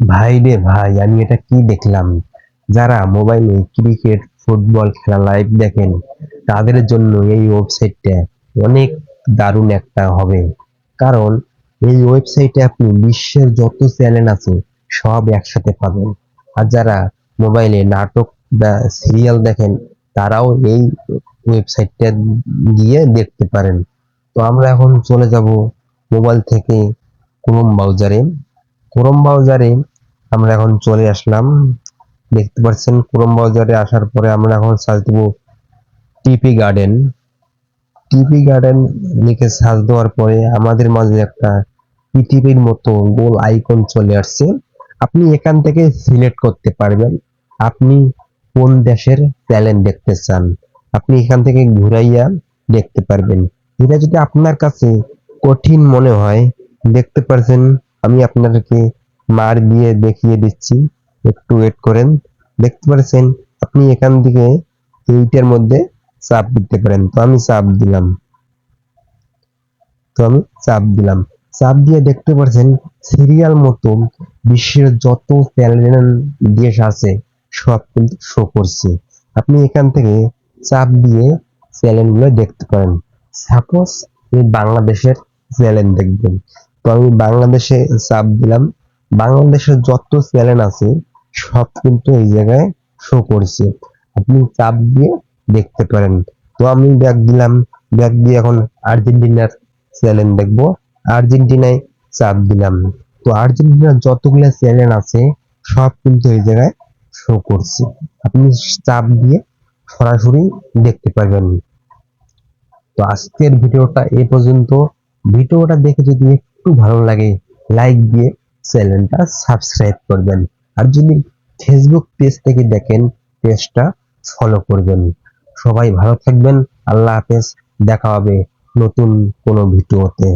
ভাই রে ভাই, আমি এটা কি দেখলাম? যারা মোবাইলে ক্রিকেট ফুটবল খেলা লাইভ দেখেন, তাদের জন্য এই ওয়েবসাইটটা অনেক দারুণ একটা হবে। কারণ এই ওয়েবসাইটে আপনি বিশ্বের যত চ্যানেল আছে, সব একসাথে পাবেন। আর যারা মোবাইলে নাটক বা সিরিয়াল দেখেন, তারাও এই ওয়েবসাইটটা গিয়ে দেখতে পারেন। তো আমরা এখন চলে যাব মোবাইল থেকে ক্রোম ব্রাউজারে ক্রোম ব্রাউজারে আমরা এখন চলে আসলাম। দেখতে পাচ্ছেন, ক্রোম ব্রাউজারে আসার পরে আমরা এখন সার্চ দেবো টিপি গার্ডেন। টিপি গার্ডেন লিখে সার্চ দেওয়ার পরে আমাদের মাঝে একটা পৃথিবীর মতো গোল আইকন চলে আসছে। আপনি এখান থেকে সিলেক্ট করতে পারবেন। আপনি কোন দেশের ট্যালেন্ট দেখতে চান? আপনি এখান থেকে ঘুরাইয়া দেখতে পারবেন। এটা যদি আপনার কাছে কঠিন মনে হয়, দেখতে পারছেন, আমি আপনাদেরকে মার দিয়ে দেখিয়ে দিচ্ছি। একটু ওয়েট করেন। দেখতে পাচ্ছেন, আপনি এখান থেকে এইটার মধ্যে চাপ দিতে পারেন। তো আমি চাপ দিলাম। তো আমি চাপ দিলাম। চাপ দিয়ে দেখতে পাচ্ছেন সিরিয়াল মতো বিশ্বের যত চ্যানেল দেশ আছে, সব কিন্তু শো করছে। আপনি এখান থেকে চাপ দিয়ে চ্যানেলগুলো দেখতে পারেন। সাপোজ আপনি বাংলাদেশের চ্যানেল দেখবেন। তো আমি বাংলাদেশে চাপ দিলাম। বাংলাদেশের যত চ্যানেল আছে, সব কিন্তু এই জায়গায় শো করছে। আপনি চাপ দিয়ে দেখতে পারেন। তো আমি ব্যাগ দিলাম। ব্যাগ দিয়ে এখন আর্জেন্টিনার চ্যানেল দেখব। আর্জেন্টিনায় চাপ দিলাম। তো আর্জেন্টিনার যতগুলো চ্যানেল আছে, সব কিন্তু এই জায়গায় শো করছে। আপনি চাপ দিয়ে সরাসরি দেখতে পারবেন। তো আজকের ভিডিওটা এ পর্যন্ত। ভিডিওটা দেখে যদি একটু ভালো লাগে লাইক দিয়ে চ্যানেলটা সাবস্ক্রাইব করবেন। আর যদি ফেসবুক পেজ থেকে দেখেন পেজটা ফলো করবেন। সবাই ভালো থাকবেন। আল্লাহ হাফেজ। দেখা হবে নতুন কোনো ভিডিওতে।